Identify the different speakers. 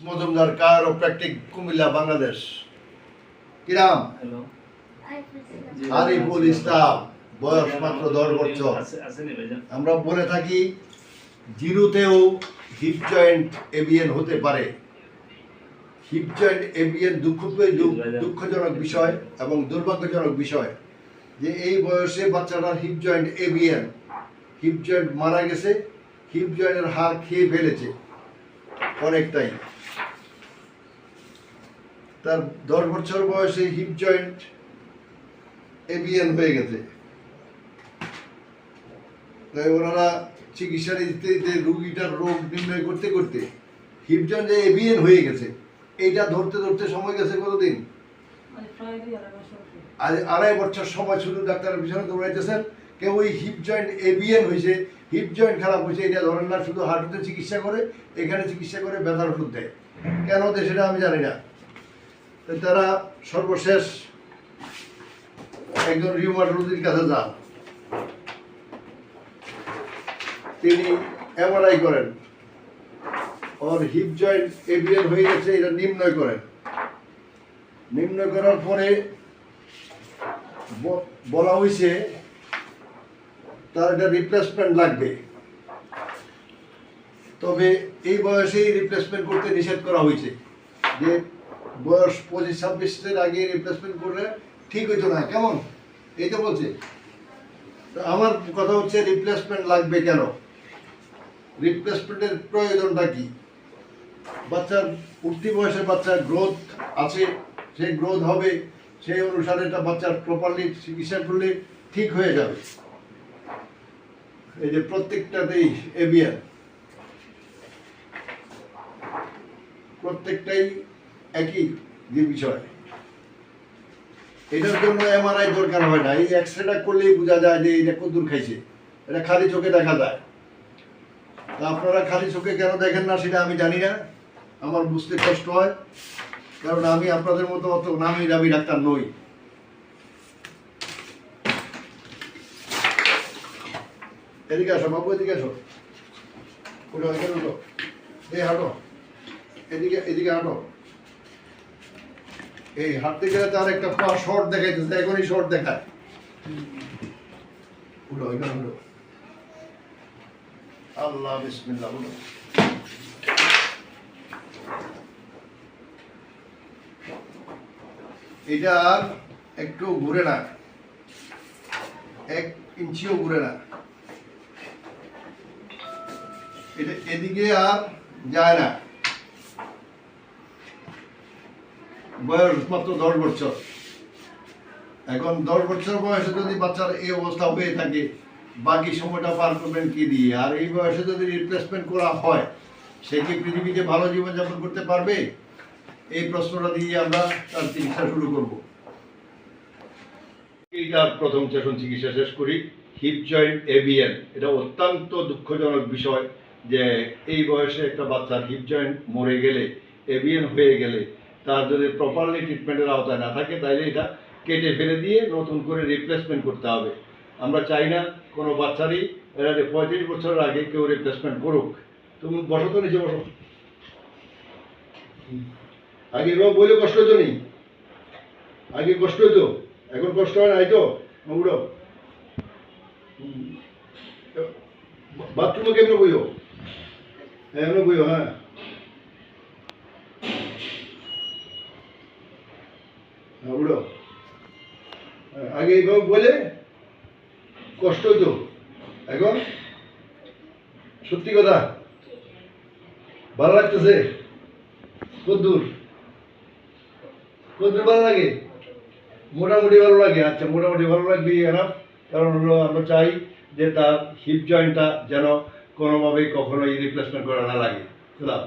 Speaker 1: মজুমদার কায়োপ্র্যাকটিক কুমিল্লা বাংলাদেশ। কিরাম
Speaker 2: হ্যালো।
Speaker 1: আরিফুল ইসলাম বয়স মাত্র দশ বছর।
Speaker 2: আছে আছে নি ভাইজান।
Speaker 1: আমরা বলে থাকি জিরোতেও হিপ জয়েন্ট এবিএন হতে পারে। হিপ জয়েন্ট এবিএন দুঃখ দুঃখজনক বিষয় এবং দুর্ভাগ্যজনক বিষয় যে এই বয়সে বাচ্চাটার hip joint AVN hip joint মারা গেছে হিপ জয়েন্টের হার খেয়ে ফেলেছে। অনেকটাই। তার দশ বছর বয়সে হিপ জয়েন্ট এবিএন হয়ে গেছে। তাই ওনারা চিকিৎসা দিতে দিতে রুগীটার রোগ নির্ণয় করতে করতে হিপজন যে এভিএন হয়ে গেছে। এইটা ধরতে ধরতে সময় গেছে কতদিন? আজ আড়াই বছর সময় শুধু ডাক্তারের পিছনে দৌড়াইতেছেন। কেউ ওই হিপ জয়েন্ট এভিএন হয়েছে হিপ জয়েন্ট খারাপ হয়েছে এটা ধরেন না, শুধু হাঁটুতে চিকিৎসা করে, এখানে চিকিৎসা করে ব্যথার ওষুধ দেয়। কেন দেয় সেটা আমি জানি না। তারা সর্বশেষ একজন রিউমাটোলজির কাছে যান। তিনি এমআরআই করেন। ওর হিপ জয়েন্ট এবিএল হয়ে গেছে, এটা নির্ণয় করেন। নির্ণয় করার পরে বলা হয়েছে তার একটা রিপ্লেসমেন্ট লাগবে। তবে এই বয়সেই রিপ্লেসমেন্ট করতে নিষেধ করা হয়েছে যে বয়স পঁচিশ ছাব্বিশের আগে রিপ্লেসমেন্ট করলে ঠিক হইতো না। কেমন? এই তো বলছে। আমার কথা হচ্ছে রিপ্লেসমেন্ট লাগবে কেন? রিপ্লেসমেন্টের প্রয়োজনটা কি? বাচ্চার উঠতি বয়সে বাচ্চার গ্রোথ আছে, সেই গ্রোথ হবে, সেই অনুসারে একটা বাচ্চার প্রপারলি চিকিৎসা করলে ঠিক হয়ে যাবে। এই যে প্রত্যেকটাতেই এভিয়ান প্রত্যেকটাই একই যে বিষয়। এটার জন্য এমআরআই দরকার হয় না। এই এক্সরেটা করলেই বোঝা যায় যে এটা কদ্দুর খাইছে। এটা খালি চোখে দেখা যায়। তা আপনারা খালি চোখে কেন দেখেন না সেটা আমি জানি না। আমার বুঝতে কষ্ট হয়। কারণ আমি আপনাদের মতো অত নামি দামি ডাক্তার নই। এদিকে আসো, বাবু এদিকে আসো। এখানে উঠো। এই হাঁটো। এদিকে এদিকে হাঁটো। এই হাঁটতে গেলে তার একটা পা শর্ট দেখাইতেছে, এখনই শর্ট দেখায়। এখানে উঠো। আল্লাহ, বিসমিল্লাহ এটা একটু ঘুরে না। এক ইঞ্চিও ঘুরে না। এটা এদিকে আর যায় না। বয়স মাত্র দশ বছর। এখন দশ বছর বয়সে যদি বাচ্চার এই অবস্থা হয়ে থাকে, বাকি সময়টা পার করবেন কি দিয়ে? আর এই বয়সে যদি রিপ্লেসমেন্ট করা হয়, সে কি পৃথিবীতে ভালো জীবনযাপন করতে পারবে? এই প্রশ্নটা দিয়ে আমরা তার চিকিৎসা শুরু করব। এইটার প্রথম সেশন চিকিৎসা শেষ করি। হিপ জয়েন্ট এভিএন এটা অত্যন্ত দুঃখজনক বিষয়। যে এই বয়সে একটা বাচ্চার হিপ জয়েন্ট মরে গেলে এভিএন হয়ে গেলে, তার যদি প্রপারলি ট্রিটমেন্টের আওতায় না থাকে তাহলে এটা কেটে ফেলে দিয়ে নতুন করে রিপ্লেসমেন্ট করতে হবে। আমরা চাই না কোনো বাচ্চারই, এরা পঁয়ত্রিশ বছরের আগে কেউ রিপ্লেসমেন্ট করুক। তুমি বসো তো নিচে বসো। আগে এবার বইলে কষ্ট হতো নি? আগে কষ্ট হতো এখন কষ্ট হয় না এই তো? উড়ো বাথরুমে কেমন বইও? এমন হ্যাঁ হ্যাঁ, উড়ো হ্যাঁ, আগে এইভাবে বলে কষ্ট হতো এখন সত্যি কথা ভালো লাগতেছে কদ্দুর কদ্দুর ভালো লাগে মোটামুটি ভালো লাগে আচ্ছা মোটামুটি ভালো লাগবে এনাফ কারণ হলো আমরা চাই যে তার হিপ জয়েন্টটা যেন কোনোভাবেই কখনোই রিপ্লেসমেন্ট করা না লাগে। বুঝলাম